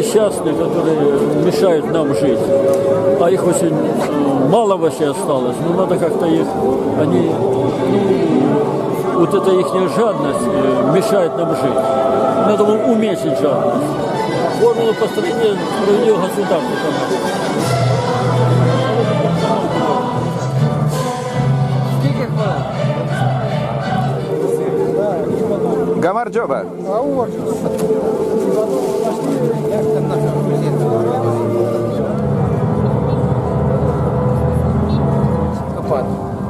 несчастные, которые мешают нам жить. А их очень мало вообще осталось. Но надо как-то их, они, ну, вот эта их жадность э, мешает нам жить. Надо уменьшить жадность. Формула построения справедливого государства. Гамарджоба.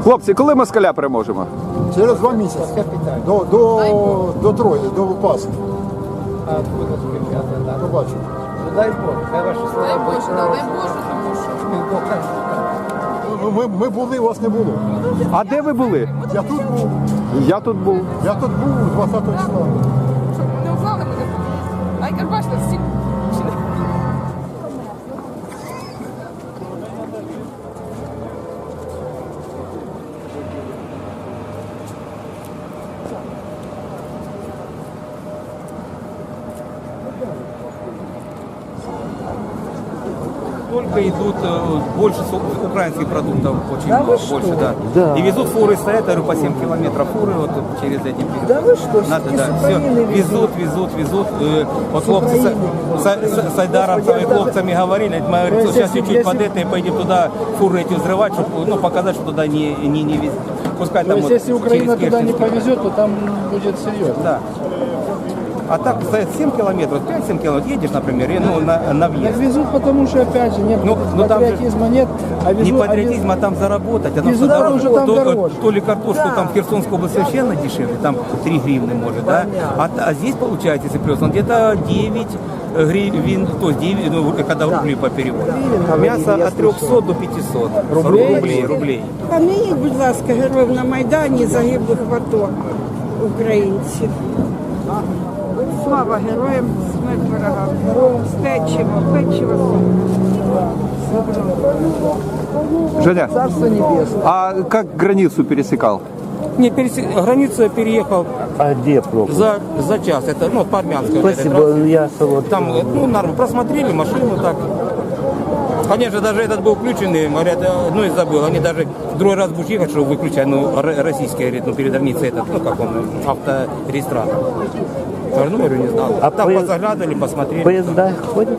Хлопці, коли москаля переможемо? Через два місяці. До, до, до Трої, до Пасхи. Побачимо. Ну дай Бог, хай ваші слова Дай будуть Боже, дай Боже, тому що Ми, ми, ми були, вас не було. А де ви були? Я тут був. Я тут був. Я тут був 20 числа. щоб не узнали мене. Ай, як бачите, всі. Только идут э, больше украинских продуктов, очень больше, да. И везут фуры, стоят, я говорю, по 7 километров фуры вот через эти периоды. Да вы что, Надо, да, все, везут, везут, везут. Э, Вот хлопцы с, с, с, с айдаровцами, хлопцами говорили, мы говорим, что сейчас чуть-чуть под это и поедем туда фуры эти взрывать, чтобы ну, показать, что туда не, не, не везет. Пускай То там есть, вот если Украина через туда не повезет, то там будет серьезно. Да. А так стоит 7 километров, 5-7 километров, едешь, например, и, ну, на, на Так въезд. везут, потому что, опять же, нет Ну, ну, там же патриотизма, нет, а везут, Не а патриотизм, а там заработать. А там Везут, что, потому что там то, дороже. то ли картошку там в Херсонской области совершенно дешевле, там 3 гривны может, да? А, т- а здесь получается, если плюс, он где-то 9 гривен, то есть 9, ну, когда рубли по переводу. Мясо от 300 до 500 Рублей? рублей. рублей. Помініть, будь ласка, героїв на Майдані загиблих в АТО українців. Слава героям, смерть ворогам. Печиво, печиво. Женя, Царство небесное. а как границу пересекал? Не, пересе- границу я переехал А где пробка? за, за час, это, ну, по армянской. Спасибо, я вот. Там, ну, нормально, просмотрели машину так. Конечно, даже этот был включенный, говорят, э, ну и забыл. Они даже другой раз будешь ехать, чтобы выключать, ну, р- российский, говорит, ну, перед границей этот, ну, как он, авторегистратор. Ну, говорю, не знал. А там поезд- позаглядывали, посмотрели. Поезда ходят?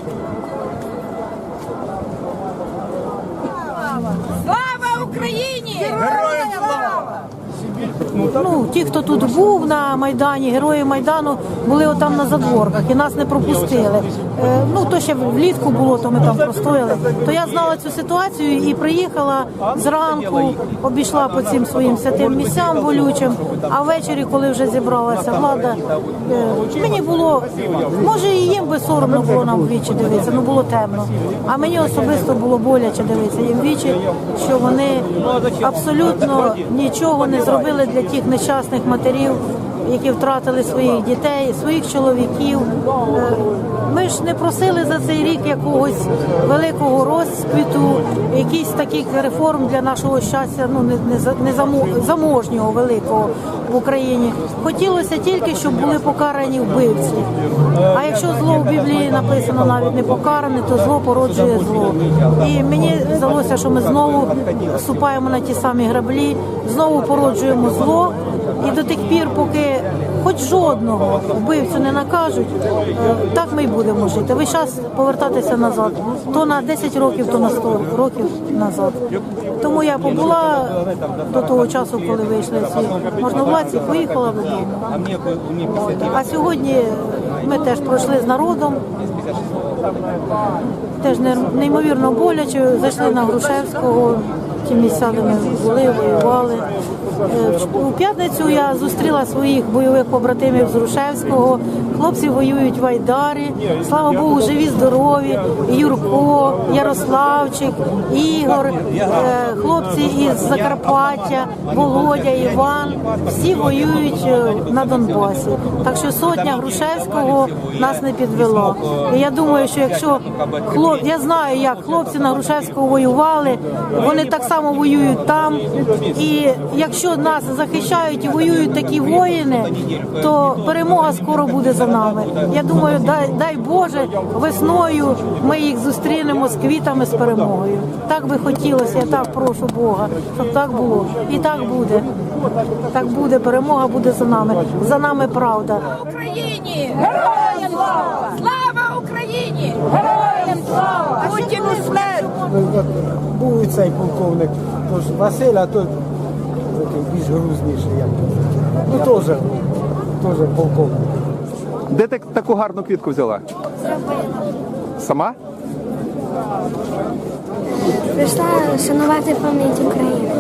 Слава Україні! Ну, ті, хто тут був на Майдані, герої Майдану, були отам на задворках і нас не пропустили. Е, ну, то ще влітку було, то ми там простояли. То я знала цю ситуацію і приїхала зранку, обійшла по цим своїм святим місцям болючим, а ввечері, коли вже зібралася влада, е, мені було, може і їм би соромно було нам вічі дивитися, ну було темно. А мені особисто було боляче дивитися їм вічі, що вони абсолютно нічого не зробили для тих нещасних матерів, які втратили своїх дітей, своїх чоловіків. Е, Ми ж не просили за цей рік якогось великого розквіту, якихось таких реформ для нашого щастя, ну не, не, за- не замо- заможнього великого в Україні. Хотілося тільки, щоб були покарані вбивці. А якщо зло в Біблії написано навіть не покаране, то зло породжує зло. І мені здалося, що ми знову ступаємо на ті самі граблі, знову породжуємо зло. І до тих пір, поки хоч жодного вбивцю не накажуть, е, так ми й будемо жити. Весь час повертатися назад. То на 10 років, то на 100 років назад. Тому я побула до того часу, коли вийшли ці можновладці, поїхала додому. А мне, мне 50 А сьогодні ми теж пройшли з народом. Теж неймовірно боляче. Зайшли на Грушевського, ті місця, ми були, воювали. Е, У п'ятницю я зустріла своїх бойових побратимів з Грушевського. Хлопці воюють в Айдарі. Слава Богу, живі, здорові. Юрко, Ярославчик, Ігор, е, хлопці із Закарпаття, Володя, Іван. Всі воюють е, на Донбасі. Так що сотня Грушевського нас не підвело. І я думаю, що якщо хлоп... я знаю, як хлопці на Грушевського воювали, вони так само само воюють там. І якщо нас захищають і воюють такі воїни, то перемога скоро буде за нами. Я думаю, дай, дай Боже, весною ми їх зустрінемо з квітами з перемогою. Так би хотілося, я так прошу Бога, щоб так було. І так буде. Так буде, перемога буде за нами. За нами правда. Україні! Героям слава! Слава Україні! Героям слава! Путіну смерть! Був і цей полковник, тож Василь, а то такий більш грузніший. Як. Ну теж, теж полковник. Де ти таку гарну квітку взяла? Сама? Прийшла шанувати пам'ять України.